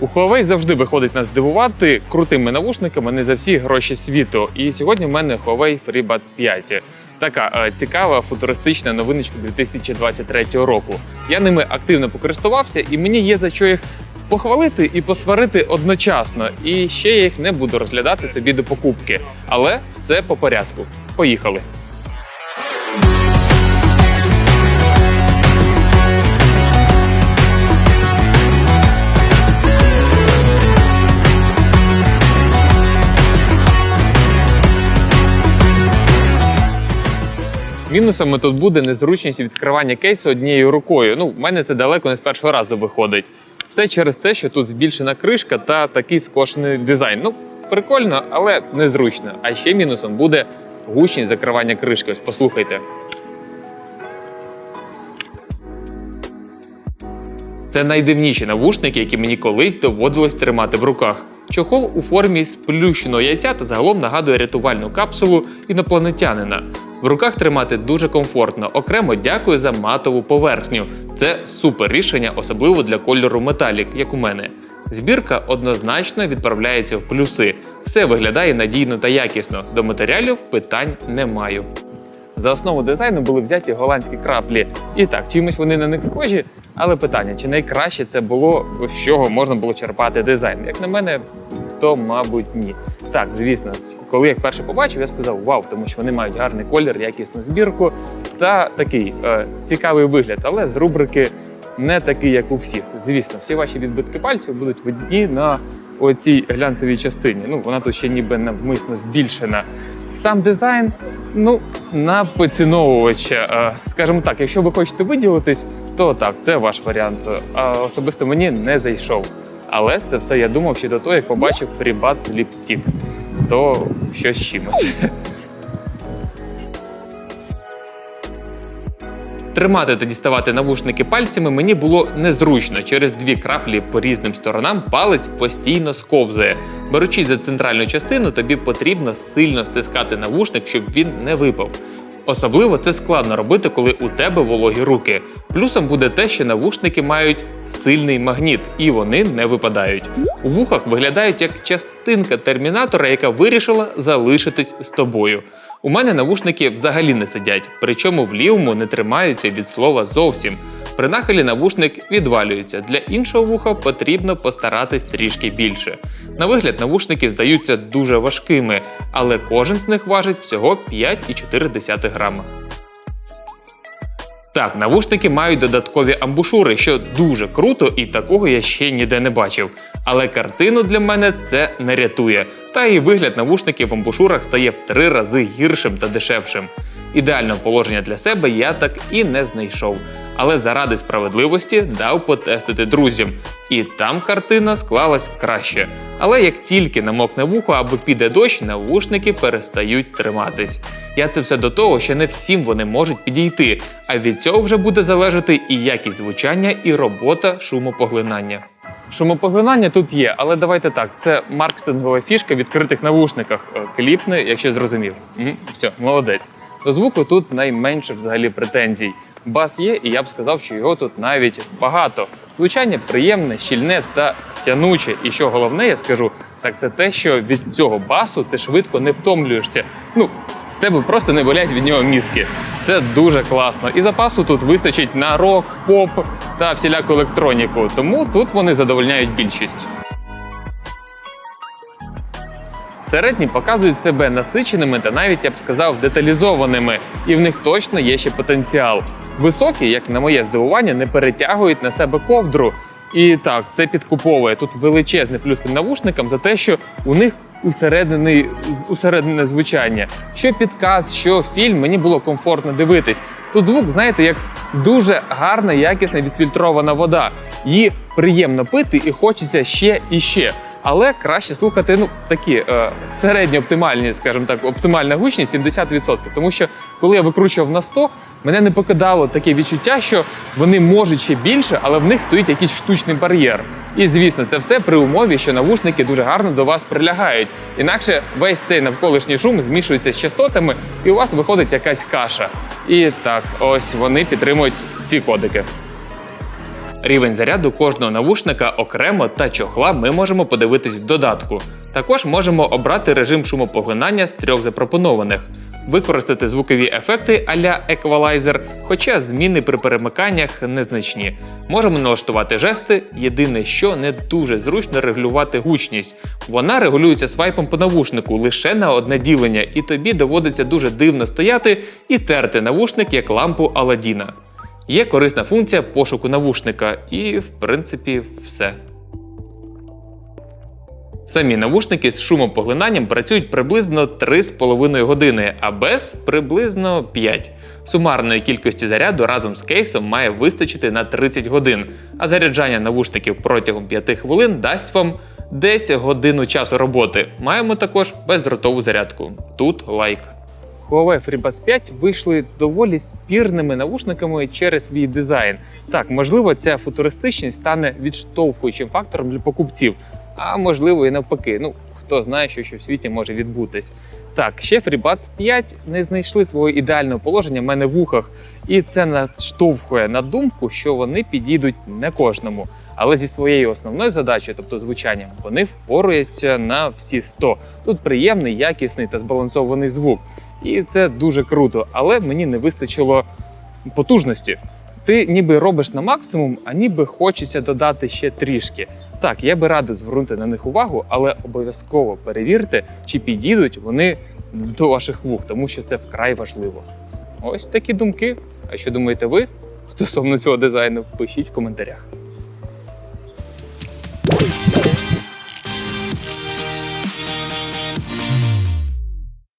У Huawei завжди виходить нас здивувати крутими навушниками не за всі гроші світу. І сьогодні в мене Huawei FreeBuds 5. Така е, цікава футуристична новиночка 2023 року. Я ними активно покористувався, і мені є за що їх похвалити і посварити одночасно. І ще я їх не буду розглядати собі до покупки. Але все по порядку. Поїхали. Мінусами тут буде незручність відкривання кейсу однією рукою. Ну, в мене це далеко не з першого разу виходить. Все через те, що тут збільшена кришка та такий скошений дизайн. Ну, прикольно, але незручно. А ще мінусом буде гучність закривання кришки. Ось послухайте. Це найдивніші навушники, які мені колись доводилось тримати в руках. Чохол у формі сплющеного яйця та загалом нагадує рятувальну капсулу інопланетянина. В руках тримати дуже комфортно. Окремо дякую за матову поверхню. Це супер рішення, особливо для кольору металік, як у мене. Збірка однозначно відправляється в плюси. Все виглядає надійно та якісно. До матеріалів питань не маю. За основу дизайну були взяті голландські краплі. І так, чимось вони на них схожі, але питання, чи найкраще це було, з чого можна було черпати дизайн? Як на мене, то мабуть ні. Так, звісно, коли я вперше побачив, я сказав вау, тому що вони мають гарний колір, якісну збірку та такий е, цікавий вигляд, але з рубрики не такий, як у всіх. Звісно, всі ваші відбитки пальців будуть видні на оцій глянцевій частині. Ну, вона тут ще ніби навмисно збільшена. Сам дизайн, ну, на поціновувача. Е, Скажімо так, якщо ви хочете виділитись, то так, це ваш варіант. А особисто мені не зайшов. Але це все я думав ще до того, як побачив FreeBuds Lipstick. То щось чимось. Тримати та діставати навушники пальцями мені було незручно. Через дві краплі по різним сторонам палець постійно сковзає. Беручись за центральну частину, тобі потрібно сильно стискати навушник, щоб він не випав. Особливо це складно робити, коли у тебе вологі руки. Плюсом буде те, що навушники мають сильний магніт і вони не випадають. У вухах виглядають як частинка термінатора, яка вирішила залишитись з тобою. У мене навушники взагалі не сидять, причому в лівому не тримаються від слова зовсім. При нахилі навушник відвалюється. Для іншого вуха потрібно постаратись трішки більше. На вигляд навушники здаються дуже важкими, але кожен з них важить всього 5,4 грама. Так, навушники мають додаткові амбушури, що дуже круто, і такого я ще ніде не бачив. Але картину для мене це не рятує. Та і вигляд навушників в амбушурах стає в три рази гіршим та дешевшим. Ідеального положення для себе я так і не знайшов. Але заради справедливості дав потестити друзям. І там картина склалась краще. Але як тільки намокне вухо або піде дощ, навушники перестають триматись. Я це все до того, що не всім вони можуть підійти, а від цього вже буде залежати і якість звучання, і робота шумопоглинання. Шумопоглинання тут є, але давайте так. Це маркетингова фішка в відкритих навушниках. Е, Кліпни, якщо зрозумів. Угу, все, молодець. До звуку тут найменше взагалі претензій. Бас є, і я б сказав, що його тут навіть багато. Звучання приємне, щільне та тянуче. І що головне, я скажу, так це те, що від цього басу ти швидко не втомлюєшся. Ну, в тебе просто не болять від нього мізки. Це дуже класно. І запасу тут вистачить на рок, поп та всіляку електроніку. Тому тут вони задовольняють більшість. Середні показують себе насиченими та навіть я б сказав деталізованими, і в них точно є ще потенціал. Високі, як на моє здивування, не перетягують на себе ковдру. І так, це підкуповує тут величезний плюс цим навушникам за те, що у них усереднений усереднене звучання. Що підказ, що фільм, мені було комфортно дивитись. Тут звук, знаєте, як дуже гарна, якісна відфільтрована вода. Її приємно пити і хочеться ще і ще. Але краще слухати ну такі е, середньо оптимальні, скажімо так, оптимальна гучність 70%. Тому що коли я викручував на 100, мене не покидало таке відчуття, що вони можуть ще більше, але в них стоїть якийсь штучний бар'єр. І звісно, це все при умові, що навушники дуже гарно до вас прилягають. Інакше весь цей навколишній шум змішується з частотами, і у вас виходить якась каша. І так, ось вони підтримують ці кодики. Рівень заряду кожного навушника окремо та чохла ми можемо подивитись в додатку. Також можемо обрати режим шумопоглинання з трьох запропонованих, використати звукові ефекти а-ля еквалайзер, хоча зміни при перемиканнях незначні. Можемо налаштувати жести, єдине, що не дуже зручно регулювати гучність. Вона регулюється свайпом по навушнику лише на одне ділення, і тобі доводиться дуже дивно стояти і терти навушник як лампу Аладдіна. Є корисна функція пошуку навушника, і в принципі все. Самі навушники з шумопоглинанням працюють приблизно 3,5 години, а без приблизно 5. Сумарної кількості заряду разом з кейсом має вистачити на 30 годин, а заряджання навушників протягом 5 хвилин дасть вам десь годину часу роботи. Маємо також бездротову зарядку. Тут лайк. Huawei FreeBuds 5 вийшли доволі спірними навушниками через свій дизайн. Так, можливо, ця футуристичність стане відштовхуючим фактором для покупців, а можливо і навпаки. Ну хто знає, що ще в світі може відбутись. Так, ще FreeBuds 5 не знайшли свого ідеального положення в мене в ухах, і це наштовхує на думку, що вони підійдуть не кожному. Але зі своєю основною задачею, тобто звучанням, вони впораються на всі 100. Тут приємний, якісний та збалансований звук. І це дуже круто, але мені не вистачило потужності. Ти ніби робиш на максимум, а ніби хочеться додати ще трішки. Так, я би радий звернути на них увагу, але обов'язково перевірте, чи підійдуть вони до ваших вух, тому що це вкрай важливо. Ось такі думки. А що думаєте ви стосовно цього дизайну? Пишіть в коментарях.